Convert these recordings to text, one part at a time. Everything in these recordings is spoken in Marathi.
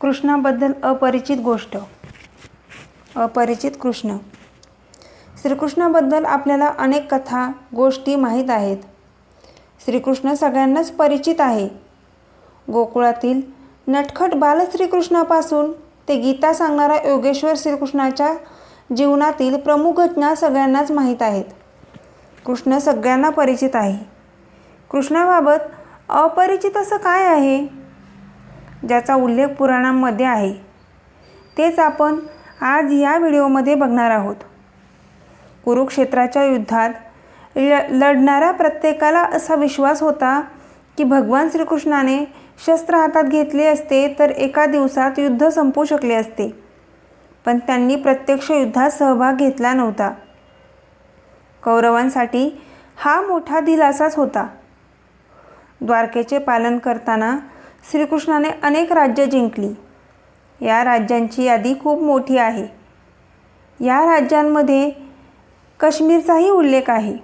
कृष्णाबद्दल अपरिचित गोष्ट. अपरिचित कृष्ण. श्रीकृष्णाबद्दल आपल्याला अनेक कथा गोष्टी माहीत आहेत. श्रीकृष्ण सगळ्यांनाच परिचित आहे. गोकुळातील नटखट बालश्रीकृष्णापासून ते गीता सांगणारा योगेश्वर श्रीकृष्णाच्या जीवनातील प्रमुख घटना सगळ्यांनाच माहीत आहेत. कृष्ण सगळ्यांना परिचित आहे. कृष्णाबाबत अपरिचित असं काय आहे? ज्याचा उल्लेख पुराणांमध्ये आहे. तेच आपण आज या व्हिडिओमध्ये बघणार आहोत. कुरुक्षेत्राच्या युद्धात ल लढणाऱ्या प्रत्येकाला असा विश्वास होता की भगवान श्रीकृष्णाने शस्त्र हातात घेतले असते तर एका दिवसात युद्ध संपू शकले असते. पण त्यांनी प्रत्यक्ष युद्धात सहभाग घेतला नव्हता. कौरवांसाठी हा मोठा दिलासाच होता. द्वारकेचे पालन करताना श्रीकृष्णाने अनेक राज्य जिंकली. या राज्यांची यादी खूप मोठी आहे. या राज्यांमध्ये काश्मीरचाही उल्लेख आहे.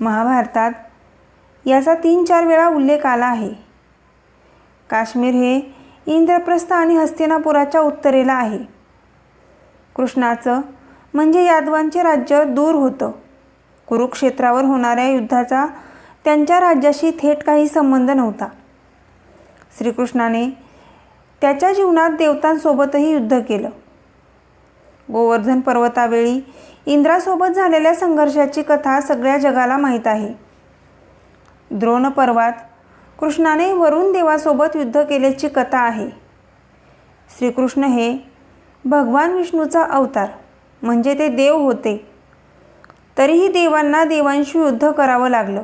महाभारतात याचा तीन चार वेळा उल्लेख आला आहे. काश्मीर हे इंद्रप्रस्थ आणि हस्तिनापुराच्या उत्तरेला आहे. कृष्णाचं म्हणजे यादवांचे राज्य दूर होतं. कुरुक्षेत्रावर होणाऱ्या युद्धाचा त्यांच्या राज्याशी थेट काही संबंध नव्हता. श्रीकृष्णाने त्याच्या जीवनात देवतांसोबतही युद्ध केलं. गोवर्धन पर्वतावेळी इंद्रासोबत झालेल्या संघर्षाची कथा सगळ्या जगाला माहीत आहे. द्रोण पर्वात कृष्णाने वरुण देवासोबत युद्ध केल्याची कथा आहे. श्रीकृष्ण हे भगवान विष्णूचा अवतार म्हणजे ते देव होते. तरीही देवांना देवांशी युद्ध करावं लागलं.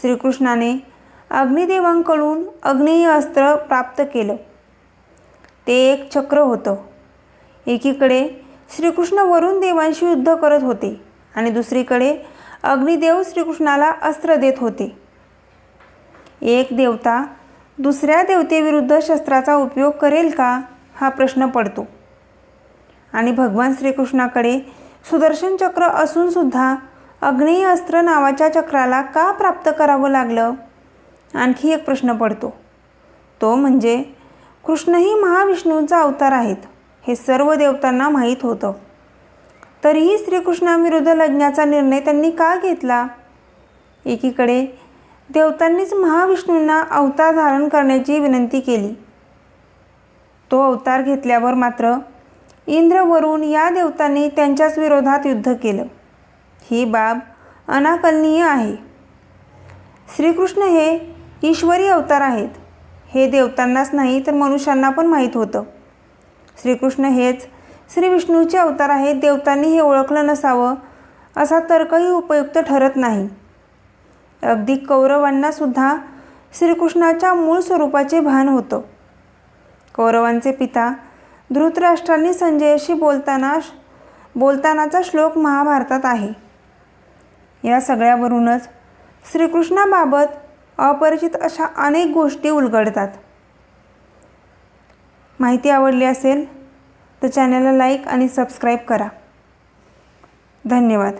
श्रीकृष्णाने अग्निदेवांकडून अग्नेय अस्त्र प्राप्त केलं. ते एक चक्र होतं. एकीकडे श्रीकृष्ण वरुण देवांशी युद्ध करत होते आणि दुसरीकडे अग्निदेव श्रीकृष्णाला अस्त्र देत होते. एक देवता दुसऱ्या देवतेविरुद्ध शस्त्राचा उपयोग करेल का हा प्रश्न पडतो. आणि भगवान श्रीकृष्णाकडे सुदर्शन चक्र असूनसुद्धा अग्नेय अस्त्र नावाच्या चक्राला का प्राप्त करावं लागलं? आणखी एक प्रश्न पडतो. तो म्हणजे कृष्णही महाविष्णूंचा अवतार आहेत हे सर्व देवतांना माहीत होतं. तरीही श्रीकृष्णाविरुद्ध लढण्याचा निर्णय त्यांनी का घेतला? एकीकडे देवतांनीच महाविष्णूंना अवतार धारण करण्याची विनंती केली. तो अवतार घेतल्यावर मात्र इंद्रवरून या देवतांनी त्यांच्याच विरोधात युद्ध केलं. ही बाब अनाकलनीय आहे. श्रीकृष्ण हे ईश्वरी अवतार आहेत. हे देवतांनाच नाही तर मनुष्यांना पण माहीत होतं. श्रीकृष्ण हेच श्री विष्णूचे अवतार आहेत देवतांनी हे ओळखलं नसावं असा तर्कही उपयुक्त ठरत नाही. अगदी कौरवांनासुद्धा श्रीकृष्णाच्या मूळ स्वरूपाचे भान होतं. कौरवांचे पिता धृतराष्ट्रांनी संजयशी बोलताना बोलतानाचा श्लोक महाभारतात आहे. या सगळ्यावरूनच श्रीकृष्णाबाबत अपरिचित अशा अनेक गोष्टी उलगडतात. माहिती आवडली असेल तर चॅनलला लाईक आणि सबस्क्राईब करा. धन्यवाद.